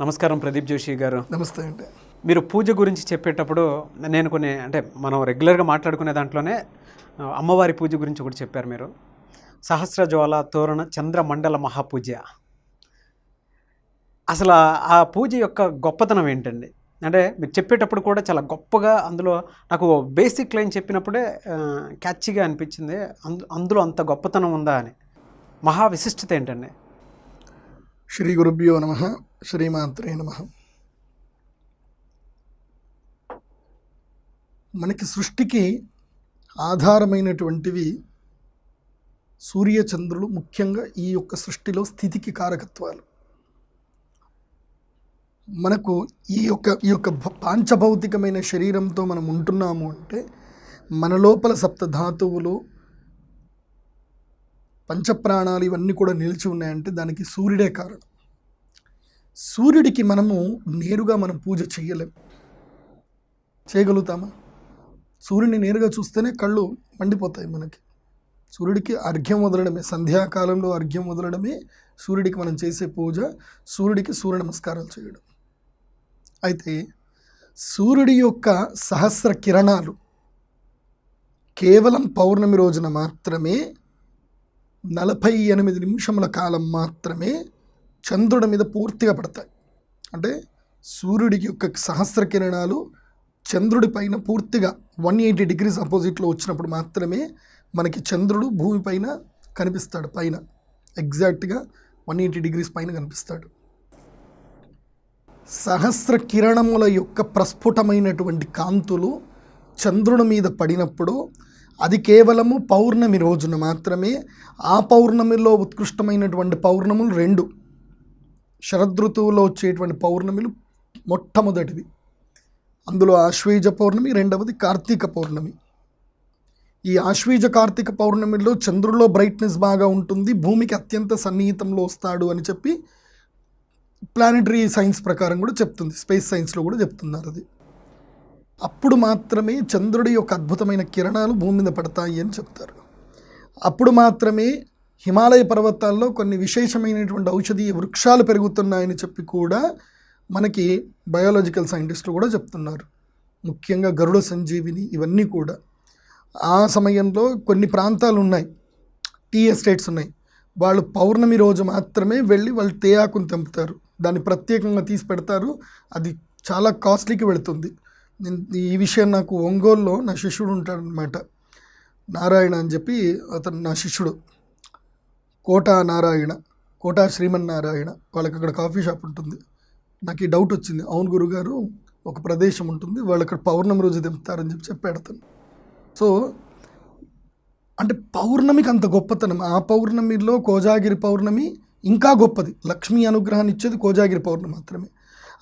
నమస్కారం ప్రదీప్ జోషి గారు. నమస్తే అండి. మీరు పూజ గురించి చెప్పేటప్పుడు నేను కొన్ని అంటే మనం రెగ్యులర్గా మాట్లాడుకునే దాంట్లోనే అమ్మవారి పూజ గురించి కూడా చెప్పారు మీరు. సహస్ర జ్వాల తోరణ చంద్రమండల మహాపూజ. అసలు ఆ- పూజ యొక్క గొప్పతనం ఏంటండి? అంటే మీరు చెప్పేటప్పుడు కూడా చాలా గొప్పగా అందులో నాకు బేసిక్ లైన్ చెప్పినప్పుడే క్యాచ్గా అనిపించింది. అందు అందులో అంత గొప్పతనం ఉందా అని. మహా విశిష్టత ఏంటండి? శ్రీ గురుభ్యో నమ శ్రీమాత్రే నమ. మనకి సృష్టికి ఆధారమైనటువంటివి సూర్యచంద్రులు ముఖ్యంగా ఈ యొక్క సృష్టిలో స్థితికి కారకత్వాలు. మనకు ఈ యొక్క ఈ యొక్క భ- పాంచభౌతికమైన శరీరంతో మనం ఉంటున్నాము అంటే మన లోపల సప్త ధాతువులు పంచప్రాణాలు ఇవన్నీ కూడా నిలిచి ఉన్నాయంటే దానికి సూర్యుడే కారణం. సూర్యుడికి మనము నేరుగా మనం పూజ చేయలేం చేయగలుగుతామా? సూర్యుడిని నేరుగా చూస్తేనే కళ్ళు మండిపోతాయి మనకి. సూర్యుడికి అర్ఘ్యం వదలడమే సంధ్యాకాలంలో అర్ఘ్యం వదలడమే సూర్యుడికి మనం చేసే పూజ సూర్యుడికి సూర్య నమస్కారాలు చేయడం. అయితే సూర్యుడి యొక్క సహస్ర కిరణాలు కేవలం పౌర్ణమి రోజున మాత్రమే నలభై ఎనిమిది నిమిషముల కాలం మాత్రమే చంద్రుడి మీద పూర్తిగా పడతాయి. అంటే సూర్యుడికి యొక్క సహస్ర కిరణాలు చంద్రుడి పైన పూర్తిగా వన్ ఎయిటీ డిగ్రీస్ అపోజిట్లో వచ్చినప్పుడు మాత్రమే మనకి చంద్రుడు భూమి పైన కనిపిస్తాడు. పైన ఎగ్జాక్ట్గా వన్ ఎయిటీ డిగ్రీస్ పైన కనిపిస్తాడు. సహస్ర కిరణముల యొక్క ప్రస్ఫుటమైనటువంటి కాంతులు చంద్రుని మీద పడినప్పుడు అది కేవలము పౌర్ణమి రోజున మాత్రమే ఆ పౌర్ణమిలో ఉత్కృష్టమైనటువంటి పౌర్ణములు రెండు. శరదృతువులో వచ్చేటువంటి పౌర్ణమిలు మొట్టమొదటివి అందులో ఆశ్వీజ పౌర్ణమి రెండవది కార్తీక పౌర్ణమి. ఈ ఆశ్వీజ కార్తీక పౌర్ణమిలో చంద్రుల్లో బ్రైట్నెస్ బాగా ఉంటుంది భూమికి అత్యంత సన్నిహితంలో వస్తాడు అని చెప్పి ప్లానెటరీ సైన్స్ ప్రకారం కూడా చెప్తుంది స్పేస్ సైన్స్లో కూడా చెప్తున్నారు అది. అప్పుడు మాత్రమే చంద్రుడి యొక్క అద్భుతమైన కిరణాలు భూమి మీద పడతాయి అని చెప్తారు. అప్పుడు మాత్రమే హిమాలయ పర్వతాల్లో కొన్ని విశేషమైనటువంటి ఔషధీయ వృక్షాలు పెరుగుతున్నాయని చెప్పి కూడా మనకి బయాలజికల్ సైంటిస్టులు కూడా చెప్తున్నారు. ముఖ్యంగా గరుడ సంజీవిని ఇవన్నీ కూడా. ఆ సమయంలో కొన్ని ప్రాంతాలు ఉన్నాయి. టీ ఎస్టేట్స్ ఉన్నాయి. వాళ్ళు పౌర్ణమి రోజు మాత్రమే వెళ్ళి వాళ్ళు తేయాకుని తెంపుతారు. దాన్ని ప్రత్యేకంగా తీసి పెడతారు. అది చాలా కాస్ట్లీకి వెళుతుంది. నేను ఈ విషయం నాకు ఒంగోలులో నా శిష్యుడు ఉంటాడనమాట నారాయణ అని చెప్పి అతను నా శిష్యుడు. కోటా నారాయణ కోటా శ్రీమన్నారాయణ వాళ్ళకి అక్కడ కాఫీ షాప్ ఉంటుంది. నాకు ఈ డౌట్ వచ్చింది. అవును గురుగారు ఒక ప్రదేశం ఉంటుంది. వాళ్ళు అక్కడ పౌర్ణమి రోజు తెంపుతారని చెప్పి చెప్పాడు అతను. సో అంటే పౌర్ణమికి అంత గొప్పతనం. ఆ పౌర్ణమిలో కోజాగిరి పౌర్ణమి ఇంకా గొప్పది. లక్ష్మీ అనుగ్రహాన్ని ఇచ్చేది కోజాగిరి పౌర్ణమి మాత్రమే.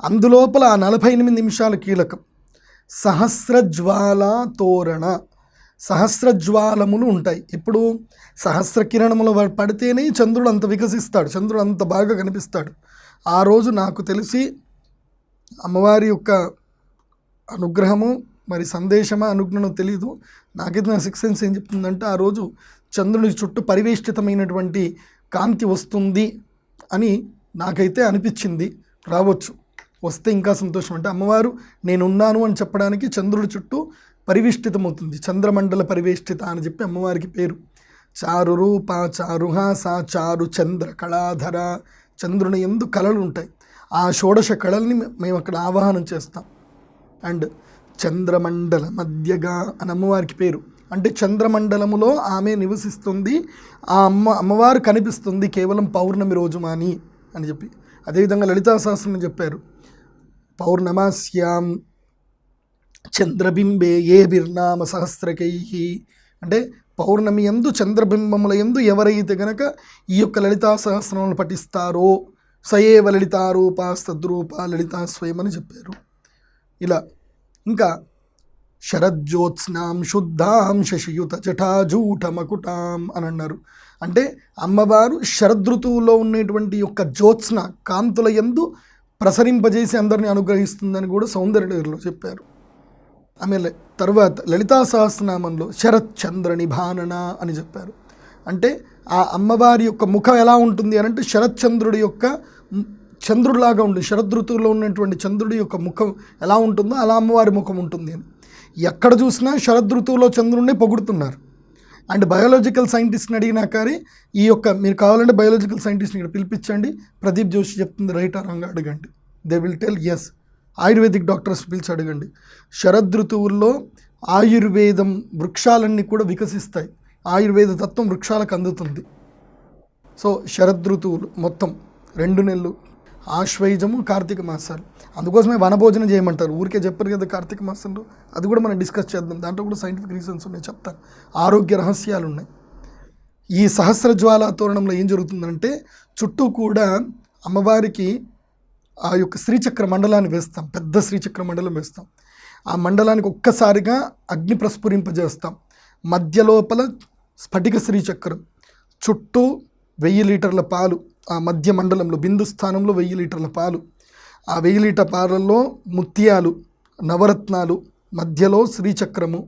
అందులోపల ఆ నలభై ఎనిమిది నిమిషాలు కీలకం. సహస్రజ్వాల తోరణ సహస్రజ్వాలములు ఉంటాయి. ఇప్పుడు సహస్ర కిరణములు పడితేనే చంద్రుడు అంత వికసిస్తాడు. చంద్రుడు అంత బాగా కనిపిస్తాడు. ఆ రోజు నాకు తెలిసి అమ్మవారి యొక్క అనుగ్రహము మరి సందేశమా అనుజ్ఞనో తెలియదు నాకైతే నా సిక్స్ సెన్స్ ఏం చెప్తుందంటే ఆ రోజు చంద్రుని చుట్టూ పరివేష్టితమైనటువంటి కాంతి వస్తుంది అని నాకైతే అనిపించింది. రావచ్చు. వస్తే ఇంకా సంతోషం. అంటే అమ్మవారు నేనున్నాను అని చెప్పడానికి చంద్రుడి చుట్టూ పరివేష్టితమవుతుంది. చంద్రమండల పరివేష్టిత అని చెప్పి అమ్మవారికి పేరు. చారు రూప చారుహాస చారు చంద్ర కళాధర చంద్రుని ఎందు కళలు ఉంటాయి. ఆ షోడశ కళల్ని మేము అక్కడ ఆవాహనం చేస్తాం. అండ్ చంద్రమండల మధ్యగా అని అమ్మవారికి పేరు. అంటే చంద్రమండలములో ఆమె నివసిస్తుంది. ఆ అమ్మ అమ్మవారు కనిపిస్తుంది కేవలం పౌర్ణమి రోజు మాని అని చెప్పి. అదేవిధంగా లలితా సహస్రం చెప్పారు. పౌర్ణమాస్యాం చంద్రబింబే ఏ బిర్నామ సహస్రకై. అంటే పౌర్ణమి ఎందు చంద్రబింబముల ఎందు ఎవరైతే గనక ఈ యొక్క లలితా సహస్రములు పఠిస్తారో సయేవ లలితారూపాస్తద్రూప లలితా స్వయం అని చెప్పారు. ఇలా ఇంకా శరజ్యోత్స్నాం శుద్ధాం శశియుత జటాజూట మకుటాం అని అన్నారు. అంటే అమ్మవారు శరదృతువులో ఉండేటువంటి యొక్క జ్యోత్స్న కాంతుల ఎందు ప్రసరింపజేసి అందరిని అనుగ్రహిస్తుందని కూడా సౌందర్యలో చెప్పారు. ఆమె తర్వాత లలితా సహస్రనామంలో శరత్ చంద్ర నిభానన అని చెప్పారు. అంటే ఆ అమ్మవారి యొక్క ముఖం ఎలా ఉంటుంది అని అంటే శరత్చంద్రుడి యొక్క చంద్రుడిలాగా ఉండి శరదృతువులో ఉన్నటువంటి చంద్రుడి యొక్క ముఖం ఎలా ఉంటుందో అలా అమ్మవారి ముఖం ఉంటుంది అని. ఎక్కడ చూసినా శరదృతువులో చంద్రుడిని పొగుడుతున్నారు. అండ్ బయాలజికల్ సైంటిస్ట్ని అడిగినా కానీ ఈ యొక్క మీరు కావాలంటే బయోలాజికల్ సైంటిస్ట్ని ఇక్కడ పిలిపించండి. ప్రదీప్ జోషి చెప్తుంది రైట్ ఆరంగా అడగండి. They will tell us ayurvedic doctors పిలిచి అడగండి. శరదృతువుల్లో ఆయుర్వేదం వృక్షాలన్నీ కూడా వికసిస్తాయి. ఆయుర్వేద తత్వం వృక్షాలకు అందుతుంది. సో శరదృతువులు మొత్తం రెండు నెలలు ఆశ్వయుజము కార్తీక మాసాలు. అందుకోసమే వనభోజనం చేయమంటారు. ఊరికే చెప్పారు కదా కార్తీక మాసంలో. అది కూడా మనం డిస్కస్ చేద్దాం. దాంట్లో కూడా సైంటిఫిక్ రీజన్స్ ఉన్నాయి. చెప్తాను ఆరోగ్య రహస్యాలు ఉన్నాయి ఈ సహస్రజ్వాల తోరణంలో ఏం జరుగుతుందంటే చుట్టూ కూడా అమ్మవారికి ఆ యొక్క శ్రీచక్ర మండలాన్ని వేస్తాం. పెద్ద శ్రీచక్ర మండలం వేస్తాం. ఆ మండలానికి ఒక్కసారిగా అగ్ని ప్రస్ఫురింపజేస్తాం. మధ్యలోపల స్ఫటిక శ్రీచక్రం. చుట్టూ వెయ్యి లీటర్ల పాలు ఆ మధ్య మండలంలో బిందు స్థానంలో వెయ్యి లీటర్ల పాలు ఆ వెయ్యి లీటర్ పాలల్లో ముత్యాలు నవరత్నాలు మధ్యలో శ్రీచక్రము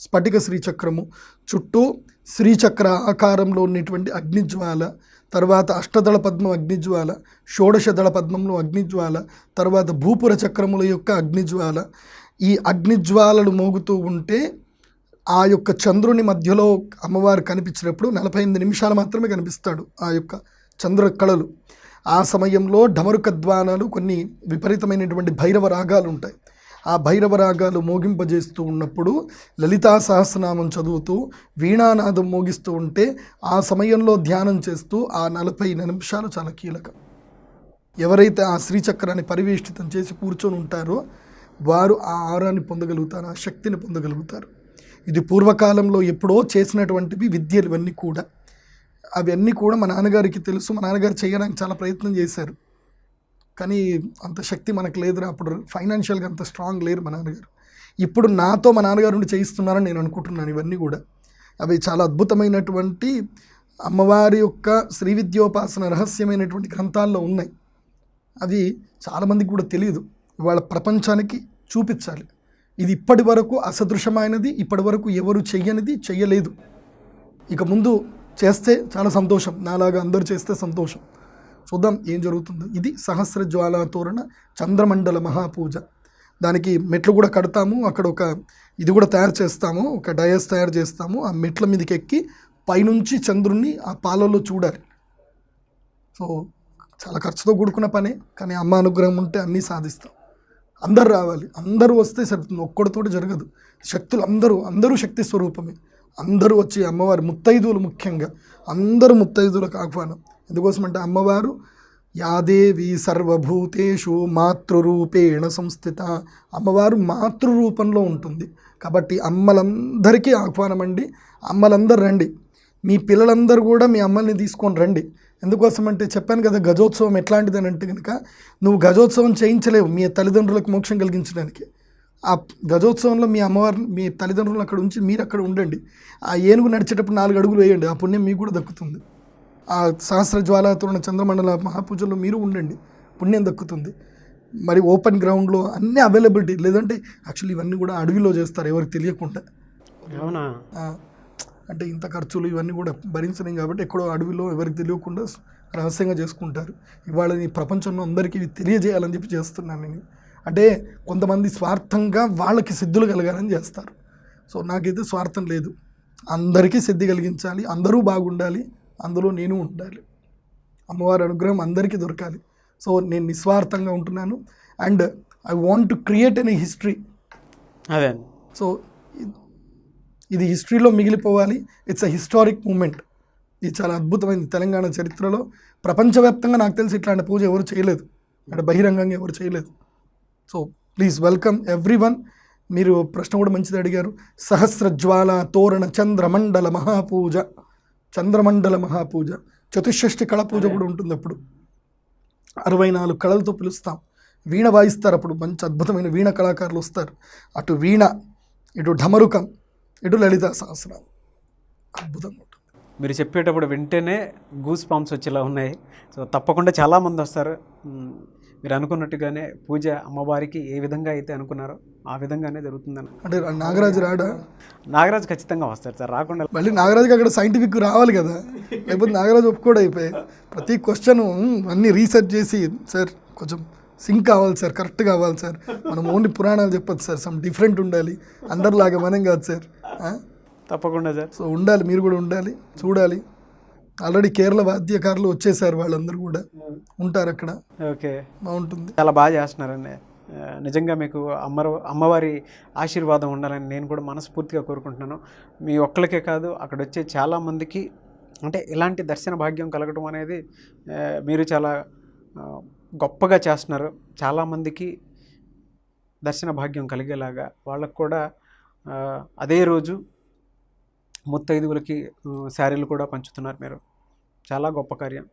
స్ఫటిక శ్రీచక్రము చుట్టూ శ్రీచక్ర ఆకారంలో ఉన్నటువంటి అగ్నిజ్వాల తర్వాత అష్టదళ పద్మం అగ్నిజ్వాల షోడశదళ పద్మంలో అగ్నిజ్వాల తర్వాత భూపుర చక్రముల యొక్క అగ్నిజ్వాల. ఈ అగ్నిజ్వాలలు మోగుతూ ఉంటే ఆ యొక్క చంద్రుని మధ్యలో అమ్మవారు కనిపించినప్పుడు నలభై ఎనిమిది నిమిషాలు మాత్రమే కనిపిస్తాడు ఆ యొక్క చంద్ర కళలు ఆ సమయంలో ఢమరుక ద్వానాలు కొన్ని విపరీతమైనటువంటి భైరవ రాగాలు ఉంటాయి. ఆ భైరవ రాగాలు మోగింపజేస్తూ ఉన్నప్పుడు లలితా సహస్రనామం చదువుతూ వీణానాదం మోగిస్తూ ఉంటే ఆ సమయంలో ధ్యానం చేస్తూ ఆ నలభై నిమిషాలు చాలా కీలకం. ఎవరైతే ఆ శ్రీచక్రాన్ని పరివేష్టితం చేసి కూర్చొని ఉంటారో వారు ఆ ఆరాన్ని పొందగలుగుతారు ఆ శక్తిని పొందగలుగుతారు. ఇది పూర్వకాలంలో ఎప్పుడో చేసినటువంటివి విద్యలు ఇవన్నీ కూడా. అవన్నీ కూడా మా నాన్నగారికి తెలుసు. మా నాన్నగారు చేయడానికి చాలా ప్రయత్నం చేశారు. కానీ అంత శక్తి మనకు లేదురా. అప్పుడు ఫైనాన్షియల్గా అంత స్ట్రాంగ్ లేరు మా నాన్నగారు. ఇప్పుడు నాతో మా నాన్నగారు నుండి చేయిస్తున్నారని నేను అనుకుంటున్నాను ఇవన్నీ కూడా. అవి చాలా అద్భుతమైనటువంటి అమ్మవారి యొక్క శ్రీ విద్యోపాసన రహస్యమైనటువంటి గ్రంథాల్లో ఉన్నాయి. అవి చాలామందికి కూడా తెలియదు ఇవాళ ప్రపంచానికి చూపించాలి. ఇది ఇప్పటి వరకు అసదృశమైనది ఇప్పటి వరకు ఎవరు చెయ్యనిది చెయ్యలేదు. ఇక ముందు చేస్తే చాలా సంతోషం. నాలాగా అందరూ చేస్తే సంతోషం. చూద్దాం ఏం జరుగుతుందో. ఇది సహస్ర జ్వాల తోరణ చంద్రమండల మహాపూజ. దానికి మెట్లు కూడా కడతాము. అక్కడ ఒక ఇది కూడా తయారు చేస్తాము. ఒక డయస్ తయారు చేస్తాము. ఆ మెట్ల మీదకి ఎక్కి పైనుంచి చంద్రుణ్ణి ఆ పాలలో చూడాలి. సో చాలా ఖర్చుతో కూడుకున్న పనే. కానీ అమ్మ అనుగ్రహం ఉంటే అన్నీ సాధిస్తాం. అందరు రావాలి. అందరూ వస్తే సరిపోతుంది. ఒక్కడితోటి జరగదు. శక్తులు అందరూ అందరూ శక్తి స్వరూపమే. అందరూ వచ్చి అమ్మవారి ముత్తైదువులు ముఖ్యంగా అందరూ ముత్తైదువులకు ఆహ్వానం. ఎందుకోసమంటే అమ్మవారు యాదేవి సర్వభూతేషు మాతృరూపేణ సంస్థిత. అమ్మవారు మాతృరూపంలో ఉంటుంది. కాబట్టి అమ్మలందరికీ ఆహ్వానం అండి. అమ్మలందరూ రండి. మీ పిల్లలందరూ కూడా మీ అమ్మల్ని తీసుకొని రండి. ఎందుకోసం అంటే చెప్పాను కదా గజోత్సవం ఎట్లాంటిదని అంటే కనుక నువ్వు గజోత్సవం చేయించలేవు. మీ తల్లిదండ్రులకు మోక్షం కలిగించడానికి. ఆ గజోత్సవంలో మీ అమ్మవారిని మీ తల్లిదండ్రులను అక్కడ ఉంచి మీరు అక్కడ ఉండండి. ఆ ఏనుగు నడిచేటప్పుడు నాలుగు అడుగులు వేయండి. ఆ పుణ్యం మీకు కూడా దక్కుతుంది. ఆ సహస్ర జ్వాలాతోరణ చంద్రమండల మహాపూజలో మీరు ఉండండి. పుణ్యం దక్కుతుంది. మరి ఓపెన్ గ్రౌండ్లో అన్నీ అవైలబిలిటీ లేదంటే యాక్చువల్లీ ఇవన్నీ కూడా అడవిలో చేస్తారు ఎవరికి తెలియకుండా. అవునా? అంటే ఇంత ఖర్చులు ఇవన్నీ కూడా భరించలేం కాబట్టి ఎక్కడో అడవిలో ఎవరికి తెలియకుండా రహస్యంగా చేసుకుంటారు. ఇవాళ ఈ ప్రపంచంలో అందరికీ తెలియజేయాలని చెప్పి చేస్తున్నాను నేను. అంటే కొంతమంది స్వార్థంగా వాళ్ళకి సిద్ధులు కలగాలని చేస్తారు. సో నాకైతే స్వార్థం లేదు. అందరికీ సిద్ధి కలిగించాలి అందరూ బాగుండాలి అందులో నేను ఉండాలి. అమ్మవారి అనుగ్రహం అందరికీ దొరకాలి. సో నేను నిస్వార్థంగా ఉంటున్నాను. And I want to create an history. అదే. సో ఇది హిస్టరీలో మిగిలిపోవాలి. It's a historic moment. ఇది చాలా అద్భుతమైనది తెలంగాణ చరిత్రలో ప్రపంచవ్యాప్తంగా నాకు తెలిసి ఇట్లాంటి పూజ ఎవరు చేయలేదు. అంటే బహిరంగంగా ఎవరు చేయలేదు. So please welcome everyone మీరు ప్రశ్న కూడా మంచిది అడిగారు. సహస్రజ్వాల తోరణ చంద్రమండల మహాపూజ చంద్రమండల మహాపూజ చతుషష్ఠి కళ పూజ కూడా ఉంటుంది అప్పుడు. అరవై నాలుగు కళలతో పిలుస్తాం. వీణ వాయిస్తారు అప్పుడు. మంచి అద్భుతమైన వీణ కళాకారులు వస్తారు. అటు వీణ ఇటు ఢమరుకం ఇటు లలిత సహస్రం అద్భుతంగా ఉంటుంది. మీరు చెప్పేటప్పుడు వింటేనే గూస్ పాంప్స్ వచ్చేలా ఉన్నాయి. సో తప్పకుండా చాలామంది వస్తారు. మీరు అనుకున్నట్టుగానే పూజ అమ్మవారికి ఏ విధంగా అయితే అనుకున్నారో ఆ విధంగానే జరుగుతుందని అంటే నాగరాజు రాడా? నాగరాజు ఖచ్చితంగా వస్తారు సార్ రాకుండా మళ్ళీ నాగరాజుకి అక్కడ సైంటిఫిక్ రావాలి కదా. లేకపోతే నాగరాజు ఒప్పుకోడు అయిపోయి ప్రతి క్వశ్చన్ అన్నీ రీసెర్చ్ చేసి సార్ కొంచెం సింక్ కావాలి సార్ కరెక్ట్ కావాలి సార్. మనం ఓన్లీ పురాణాలు చెప్పొచ్చు సార్ సమ్ డిఫరెంట్ ఉండాలి. అందరిలాగా మనం కాదు సార్? తప్పకుండా సార్. సో ఉండాలి మీరు కూడా ఉండాలి చూడాలి. ఆల్రెడీ కేరళ వాద్యకారులు వచ్చేసారు వాళ్ళందరూ కూడా. ఉంటారు అక్కడ ఓకే. బాగుంటుంది. చాలా బాగా చేస్తున్నారండి. నిజంగా మీకు అమ్మ అమ్మవారి ఆశీర్వాదం ఉండాలని నేను కూడా మనస్ఫూర్తిగా కోరుకుంటున్నాను. మీ ఒక్కరికే కాదు అక్కడ వచ్చే చాలామందికి అంటే ఇలాంటి దర్శన భాగ్యం కలగడం అనేది మీరు చాలా గొప్పగా చేస్తున్నారు. చాలామందికి దర్శన భాగ్యం కలిగేలాగా వాళ్ళకు కూడా అదే రోజు ముత్తైదువులకి శారీలు కూడా పంచుతున్నారు మీరు. చాలా గొప్ప కార్యం.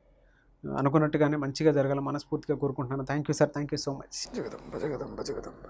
అనుకున్నట్టుగానే మంచిగా జరగాలని మనస్ఫూర్తిగా కోరుకుంటున్నాను. Thank you sir thank you so much Jagadamba Jagadamba Jagadamba